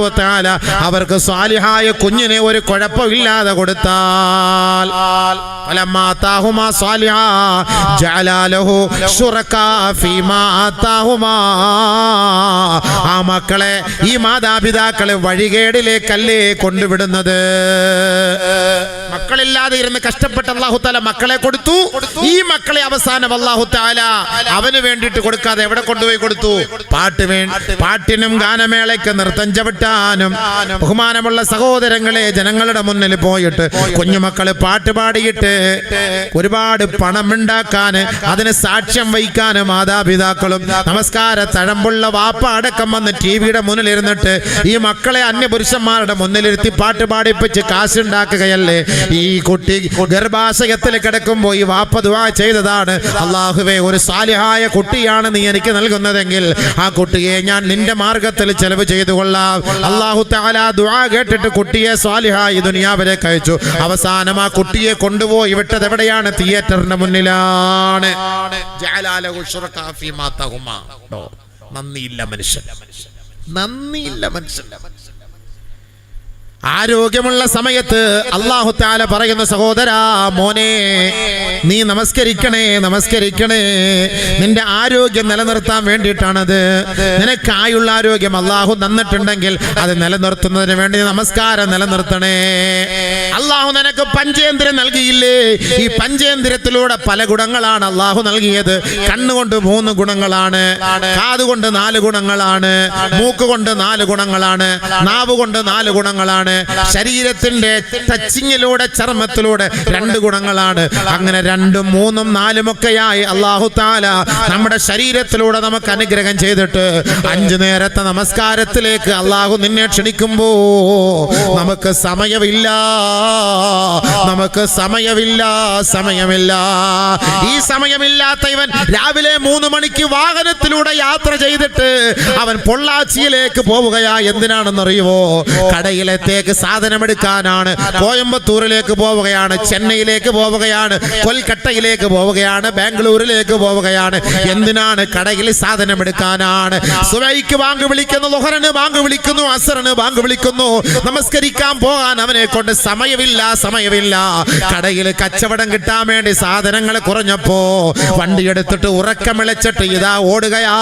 അവർക്ക് സ്വാലിഹായ കുഞ്ഞിനെ ഒരു കുഴപ്പമില്ലാതെ കൊടുത്താൽ. ആ മക്കളെ ഈ മാതാപിതാക്കളെ വഴികേടിലേക്കല്ലേ കൊണ്ടുവിടുന്നത്? മക്കളില്ലാതെ ഇരുന്ന് കഷ്ടപ്പെട്ട അള്ളാഹു താല മക്കളെ കൊടുത്തു. ഈ മക്കളെ അവസാനം അള്ളാഹു താല അവന് വേണ്ടിയിട്ട് കൊടുക്കാതെ എവിടെ കൊണ്ടുപോയി കൊടുത്തു? പാട്ട് പാട്ടിനും ഗാനമേളയ്ക്ക് നൃത്തം ചവിട്ടാനും ബഹുമാനമുള്ള സഹോദരങ്ങളെ ജനങ്ങളുടെ മുന്നിൽ പോയിട്ട് കുഞ്ഞുമക്കൾ പാട്ട് പാടിയിട്ട് ഒരുപാട് പണം ഉണ്ടാക്കാന് അതിന് സാക്ഷ്യം വഹിക്കാൻ മാതാപിതാക്കളും നമസ്കാര തഴമ്പുള്ള വാപ്പ അടക്കം വന്ന് ടി വിയുടെ മുന്നിൽ ഇരുന്നിട്ട് ഈ മക്കളെ അന്യപുരുഷന്മാരുടെ മുന്നിലിരുത്തി പാട്ട് പാടിപ്പിച്ച് കാശുണ്ടാക്കുകയല്ലേ? ഈ കുട്ടി ഗർഭാശയത്തിൽ കിടക്കുമ്പോൾ ഈ വാപ്പ ദുവാ ചെയ്തതാണ്. അള്ളാഹുവേ ഒരു സാലിഹായ കുട്ടിയാണ് നീ എനിക്ക് നൽകുന്നതെങ്കിൽ ആ കുട്ടിയെ ഞാൻ നിന്റെ മാർഗത്തിൽ ചെലവ് ചെയ്തു കൊള്ളാം. അള്ളാഹു താല ദുആ കേട്ടിട്ട് കുട്ടിയെ സാലിഹായി ദുനിയാവരെ കഴിച്ചു അവസാനം ആ കുട്ടിയെ കൊണ്ടുപോയി വിട്ടത് എവിടെയാണ്? തിയേറ്ററിന്റെ മുന്നിലാണ്. നന്ദിയില്ല മനുഷ്യൻ. നന്ദിയില്ല മനുഷ്യൻ. ആരോഗ്യമുള്ള സമയത്ത് അള്ളാഹു താല പറയുന്ന സഹോദരാ മോനെ നീ നമസ്കരിക്കണേ നമസ്കരിക്കണേ. നിന്റെ ആരോഗ്യം നിലനിർത്താൻ വേണ്ടിയിട്ടാണത്. നിനക്കായുള്ള ആരോഗ്യം അള്ളാഹു നന്നിട്ടുണ്ടെങ്കിൽ അത് നിലനിർത്തുന്നതിന് വേണ്ടി നമസ്കാരം നിലനിർത്തണേ. അള്ളാഹു നിനക്ക് പഞ്ചേന്ദ്രം നൽകിയില്ലേ? ഈ പഞ്ചേന്ദ്രത്തിലൂടെ പല ഗുണങ്ങളാണ് അള്ളാഹു നൽകിയത്. കണ്ണുകൊണ്ട് മൂന്ന് ഗുണങ്ങളാണ്. കാതുകൊണ്ട് നാല് ഗുണങ്ങളാണ്. മൂക്കുകൊണ്ട് നാല് ഗുണങ്ങളാണ്. നാവ് കൊണ്ട് നാല് ഗുണങ്ങളാണ്. ശരീരത്തിന്റെ ടച്ചിങ്ങിലൂടെ ചർമ്മത്തിലൂടെ രണ്ട് ഗുണങ്ങളാണ്. അങ്ങനെ രണ്ടും മൂന്നും നാലും ഒക്കെയായി അള്ളാഹു താല നമ്മുടെ ശരീരത്തിലൂടെ നമുക്ക് അനുഗ്രഹം ചെയ്തിട്ട് അഞ്ചു നേരത്തെ നമസ്കാരത്തിലേക്ക് അള്ളാഹു നിന്നെ ക്ഷണിക്കുമ്പോ നമുക്ക് സമയമില്ല. നമുക്ക് സമയമില്ല സമയമില്ല. ഈ സമയമില്ലാത്ത ഇവൻ രാവിലെ മൂന്ന് മണിക്ക് വാഹനത്തിലൂടെ യാത്ര ചെയ്തിട്ട് അവൻ പൊള്ളാച്ചിയിലേക്ക് പോവുകയാ. എന്തിനാണെന്നറിയുമോ കടയിലത്തേക്ക് സാധനം എടുക്കാനാണ് കോയമ്പത്തൂരിലേക്ക് പോവുകയാണ് ചെന്നൈയിലേക്ക് പോവുകയാണ് കൊൽക്കട്ടയിലേക്ക് പോവുകയാണ് ബാംഗ്ലൂരിലേക്ക് പോവുകയാണ്. എന്തിനാണ് കടയിൽ സാധനം എടുക്കാനാണ് സുബൈക്ക് ബാങ്ക് വിളിക്കുന്നു ലൊഹറിന് ബാങ്ക് വിളിക്കുന്നു അസറിന് ബാങ്ക് വിളിക്കുന്നു. നമസ്കരിക്കാൻ പോകാൻ അവനെ കൊണ്ട് സമയമില്ല സമയമില്ല. കടയിൽ കച്ചവടം കിട്ടാൻ വേണ്ടി സാധനങ്ങൾ കുറഞ്ഞപ്പോ വണ്ടി എടുത്തിട്ട് ഉറക്കമിളച്ചിട്ട് ഇതാ ഓടുകയാ.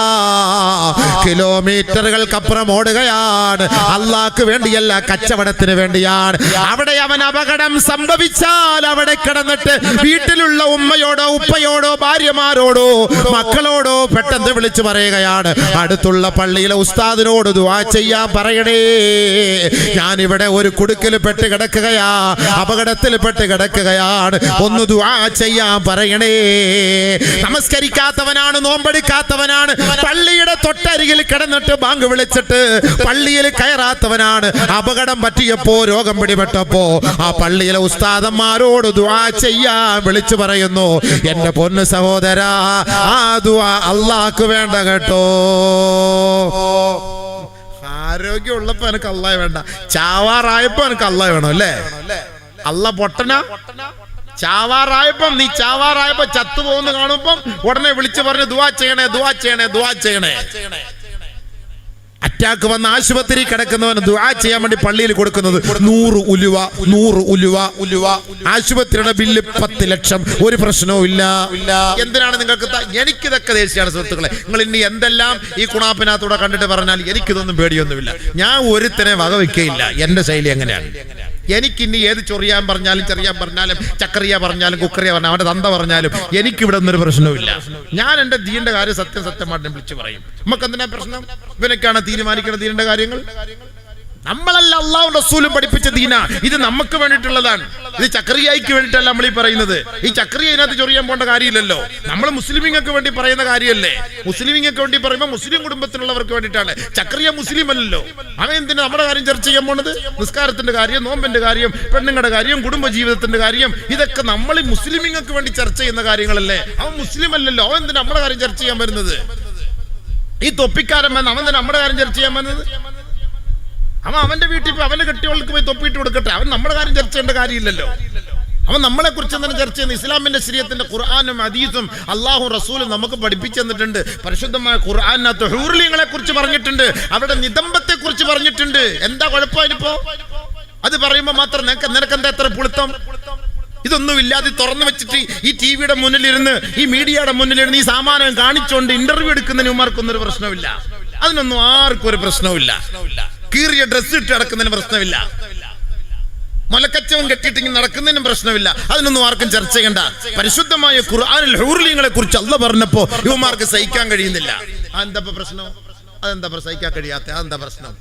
കിലോമീറ്ററുകൾക്കപ്പുറം ഓടുകയാണ്. അള്ളാക്ക് വേണ്ടിയല്ല കച്ചവടത്തിന് വേണ്ടിയാണ്. അവിടെ അവൻ അപകടം സംഭവിച്ചാൽ അവിടെ കിടന്നിട്ട് വീട്ടിലുള്ള ഉമ്മയോടോ ഉപ്പയോടോ ഭാര്യമാരോടോ മക്കളോടോ പെട്ടെന്ന് വിളിച്ചു പറയുകയാണ്. അടുത്തുള്ള പള്ളിയിലെ ഉസ്താദിനോട് ദുആ ചെയ്യാൻ പറയണേ. ഞാൻ ഇവിടെ ഒരു കുടുക്കിൽ പെട്ട് കിടക്കുകയാ. അപകടത്തിൽ പെട്ട് കിടക്കുകയാണ്. ഒന്ന് ദുആ ചെയ്യാൻ പറയണേ. നമസ്കരിക്കാത്തവനാണ് നോമ്പെടുക്കാത്തവനാണ്. പള്ളിയുടെ തൊട്ടരികിൽ കിടന്നിട്ട് ബാങ്ക് വിളിച്ചിട്ട് പള്ളിയിൽ കയറാത്തവനാണ്. അപകടം പറ്റിയപ്പോ രോഗം പിടിപെട്ടപ്പോ ആ പള്ളിയിലെ ഉസ്താദന്മാരോട് ദുആ ചെയ്യാൻ വിളിച്ചു പറയുന്നു. എന്റെ പൊന്ന് സഹോദരാ ആ ദുആ അള്ളാഹ്ക്ക് വേണ്ട കേട്ടോ. ആരോഗ്യമുള്ളപ്പോ എനിക്ക് അള്ളാഹ് വേണ്ട. ചാവാറായപ്പോ എനിക്ക് അള്ളാഹ് വേണം അല്ലേ? അല്ല പൊട്ടന? ചാവാറായപ്പം നീ ചാവാറായപ്പോ ചത്തുപോകുന്ന കാണുമ്പം ഉടനെ വിളിച്ചു പറഞ്ഞു ദുവാ ചെയ്യണേ ദുവാ ചെയ്യണേ ദുവാ ചെയ്യണേ. അറ്റാക്ക് വന്ന ആശുപത്രി കിടക്കുന്നവന് ദുആ ചെയ്യാൻ വേണ്ടി പള്ളിയിൽ കൊടുക്കുന്നത് നൂറ് ഉലുവ നൂറ് ഉലുവ ഉലുവ. ആശുപത്രിയുടെ ബില്ല് പത്ത് ലക്ഷം. ഒരു പ്രശ്നവും ഇല്ല. എന്തിനാണ് നിങ്ങൾക്ക് എനിക്കിതൊക്കെ ദേശീയാണ് സുഹൃത്തുക്കളെ. നിങ്ങൾ ഇനി എന്തെല്ലാം ഈ കുണാപ്പിനകത്തൂടെ കണ്ടിട്ട് പറഞ്ഞാൽ എനിക്കിതൊന്നും പേടിയൊന്നുമില്ല. ഞാൻ ഒരുത്തനെ വകവെക്കുകയില്ല. എന്റെ ശൈലി എങ്ങനെയാണ്? എനിക്കിനി ഏത് ചൊറിയാൻ പറഞ്ഞാലും ചെറിയാൻ പറഞ്ഞാലും ചക്കറിയ പറഞ്ഞാലും കുക്കറിയ പറഞ്ഞാലും അവന്റെ തന്ത പറഞ്ഞാലും എനിക്കിവിടെ ഒന്നൊരു പ്രശ്നവുമില്ല. ഞാൻ എന്റെ ദീന്റെ കാര്യം സത്യം സത്യമായിട്ട് വിളിച്ചു പറയും. നമുക്ക് എന്തിനാ പ്രശ്നം? ഇവനൊക്കെയാണ് തീരുമാനിക്കേണ്ട ധീരന്റെ കാര്യങ്ങൾ? നമ്മളല്ല അള്ളാഹു റസൂലും പഠിപ്പിച്ച ദീന. ഇത് നമുക്ക് വേണ്ടിയിട്ടുള്ളതാണ്. ഇത് ചക്രിയായിക്ക് വേണ്ടിയിട്ടല്ല നമ്മൾ ഈ പറയുന്നത്. ഈ ചക്രിയ അതിനകത്ത് ചൊറിയാൻ പോകേണ്ട കാര്യമില്ലല്ലോ. നമ്മൾ മുസ്ലിമിങ്ങൾക്ക് വേണ്ടി പറയുന്ന കാര്യമല്ലേ? മുസ്ലിമിങ്ങൾക്ക് വേണ്ടി പറയുമ്പോൾ മുസ്ലിം കുടുംബത്തിലുള്ളവർക്ക് വേണ്ടിയിട്ടാണ്. ചക്രിയ മുസ്ലിം അല്ലല്ലോ അവൻ എന്തിനാ നമ്മുടെ കാര്യം ചർച്ച ചെയ്യാൻ പോണത്? നിസ്കാരത്തിന്റെ കാര്യം നോമ്പിന്റെ കാര്യം പെണ്ണുങ്ങളുടെ കാര്യം കുടുംബ ജീവിതത്തിന്റെ കാര്യം ഇതൊക്കെ നമ്മൾ മുസ്ലിമിങ്ങൾക്ക് വേണ്ടി ചർച്ച ചെയ്യുന്ന കാര്യങ്ങളല്ലേ? അവൻ മുസ്ലിം അല്ലല്ലോ അവൻ എന്തിനാ നമ്മുടെ കാര്യം ചർച്ച ചെയ്യാൻ വരുന്നത്? ഈ തൊപ്പിക്കാരൻ വന്ന് അവൻ തന്നെ നമ്മുടെ കാര്യം ചർച്ച ചെയ്യാൻ വരുന്നത്? അവൻ അവന്റെ വീട്ടിൽ പോയി അവന്റെ പോയി തൊപ്പിയിട്ട് കൊടുക്കട്ടെ. അവൻ നമ്മുടെ കാര്യം ചർച്ച ചെയ്യേണ്ട കാര്യമില്ലല്ലോ. അവൻ നമ്മളെ കുറിച്ച് തന്നെ ചർച്ച ചെയ്യുന്നത്? ഇസ്ലാമിന്റെ ശരീരത്തിന്റെ ഖുർആാനും ഹദീസും അള്ളാഹു റസൂലും നമുക്ക് പഠിപ്പിച്ചു തന്നിട്ടുണ്ട്. പരിശുദ്ധമായ ഖുർആാനകത്ത് ഹൂർലിങ്ങളെ കുറിച്ച് പറഞ്ഞിട്ടുണ്ട്. അവരുടെ നിതംബത്തെ കുറിച്ച് പറഞ്ഞിട്ടുണ്ട്. എന്താ കുഴപ്പമായിപ്പോ അത് പറയുമ്പോൾ മാത്രം നിനക്ക് നിനക്കെന്താ എത്ര പുളുത്തം? ഇതൊന്നും ഇല്ലാതെ തുറന്നു വെച്ചിട്ട് ഈ ടി വിയുടെ മുന്നിലിരുന്ന് ഈ മീഡിയയുടെ മുന്നിലിരുന്ന് ഈ സാമാനം കാണിച്ചുകൊണ്ട് ഇന്റർവ്യൂ എടുക്കുന്നതിന് ഉമാർക്കൊന്നൊരു പ്രശ്നമില്ല അതിനൊന്നും ആർക്കും ഒരു പ്രശ്നവുമില്ല. കീറിയ ഡ്രസ്സ് ഇട്ട് നടക്കുന്നതിന് പ്രശ്നമില്ല. മലക്കച്ചവൻ കെട്ടിട്ട് ഇങ്ങനെ നടക്കുന്നതിനും പ്രശ്നമില്ല. അതിനൊന്നും ആർക്കും ചർച്ച ചെയ്യണ്ട. പരിശുദ്ധമായ ഖുർആനിൽ ഹൂർലിങ്ങളെ കുറിച്ച് അല്ല പറഞ്ഞപ്പോ യുവമാർക്ക് സഹിക്കാൻ കഴിയുന്നില്ല. അതെന്താ പ്രശ്നം? അതെന്താ സഹിക്കാൻ കഴിയാത്ത അതെന്താ പ്രശ്നം?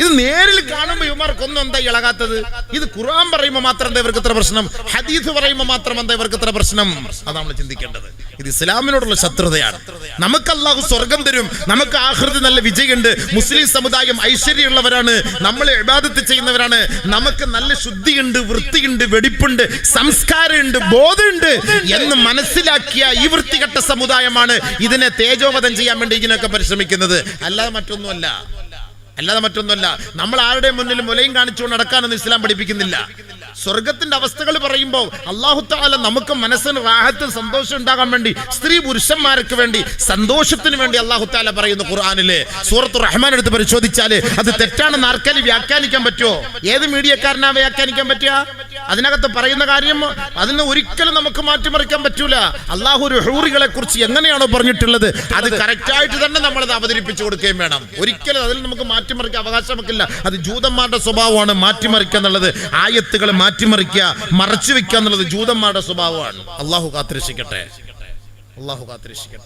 ഇത് നേരിൽ കാണുമ്പോ ഇവമാർക്കൊന്നും എന്താ ഇളകാത്തത്? ഇത് ഖുർആൻ പറയുമ്പോൾ മാത്രം എന്താ ഇവർക്ക് ഇത്ര പ്രശ്നം? ഹദീസ് പറയുമ്പോൾ മാത്രം എന്താ ഇവർക്ക് ഇത്ര പ്രശ്നം? അതാണ് നമ്മൾ ചിന്തിക്കേണ്ടത്. ഇത് ഇസ്ലാമിനോടുള്ള ശത്രുതയാണ്. നമുക്ക് അള്ളാഹു സ്വർഗം തരും. നമുക്ക് ആഹൃതി നല്ല വിജയമുണ്ട്. മുസ്ലിം സമുദായം ഐശ്വര്യമുള്ളവരാണ്. നമ്മൾ ഇബാദത്ത് ചെയ്യുന്നവരാണ്. നമുക്ക് നല്ല ശുദ്ധിയുണ്ട് വൃത്തിയുണ്ട് വെടിപ്പുണ്ട് സംസ്കാരമുണ്ട് ബോധമുണ്ട് എന്ന് മനസ്സിലാക്കിയ ഈ വൃത്തികെട്ട സമുദായമാണ് ഇതിനെ തേജോവധം ചെയ്യാൻ വേണ്ടി ഇതിനൊക്കെ പരിശ്രമിക്കുന്നത്. അല്ലാതെ മറ്റൊന്നുമല്ല. അല്ലാതെ മറ്റൊന്നുമല്ല. നമ്മൾ ആരുടെ മുന്നിൽ മുലയും കാണിച്ചുകൊണ്ട് നടക്കാനൊന്നും ഇസ്ലാം പഠിപ്പിക്കുന്നില്ല. സ്വർഗത്തിന്റെ അവസ്ഥകൾ പറയുമ്പോൾ അള്ളാഹു താല നമുക്ക് മനസ്സിന് റാഹത്തിൽ സന്തോഷം ഉണ്ടാകാൻ വേണ്ടി സ്ത്രീ പുരുഷന്മാർക്ക് വേണ്ടി സന്തോഷത്തിന് വേണ്ടി അള്ളാഹു താല പറയുന്നു ഖുർആാനിലെ. സൂറത്ത് റഹ്മാൻ എടുത്ത് പരിശോധിച്ചാൽ അത് തെറ്റാണെന്ന് ആർക്കാലും വ്യാഖ്യാനിക്കാൻ പറ്റുമോ? ഏത് മീഡിയക്കാരനാ വ്യാഖ്യാനിക്കാൻ പറ്റുക? അതിനകത്ത് പറയുന്ന കാര്യം അതിന് ഒരിക്കലും നമുക്ക് മാറ്റിമറിക്കാൻ പറ്റൂല. അള്ളാഹു ഒരു ഹൂറികളെ കുറിച്ച് എങ്ങനെയാണോ പറഞ്ഞിട്ടുള്ളത് അത് കറക്റ്റായിട്ട് തന്നെ നമ്മൾ അത് അവതരിപ്പിച്ചു കൊടുക്കുകയും വേണം. ഒരിക്കലും അതിൽ നമുക്ക് മാറ്റിമറിക്കാൻ അവകാശം ഇല്ല അത് ജൂതന്മാരുടെ സ്വഭാവമാണ് മാറ്റിമറിക്കുക എന്നുള്ളത്. ആയത്തുകൾ മാറ്റിമറിക്കുക മറച്ചു വെക്കുക എന്നുള്ളത് ജൂതന്മാരുടെ സ്വഭാവമാണ്. അള്ളാഹു കാത്തിരക്ഷിക്കട്ടെ. അള്ളാഹു കാത്തിരക്ഷിക്കട്ടെ.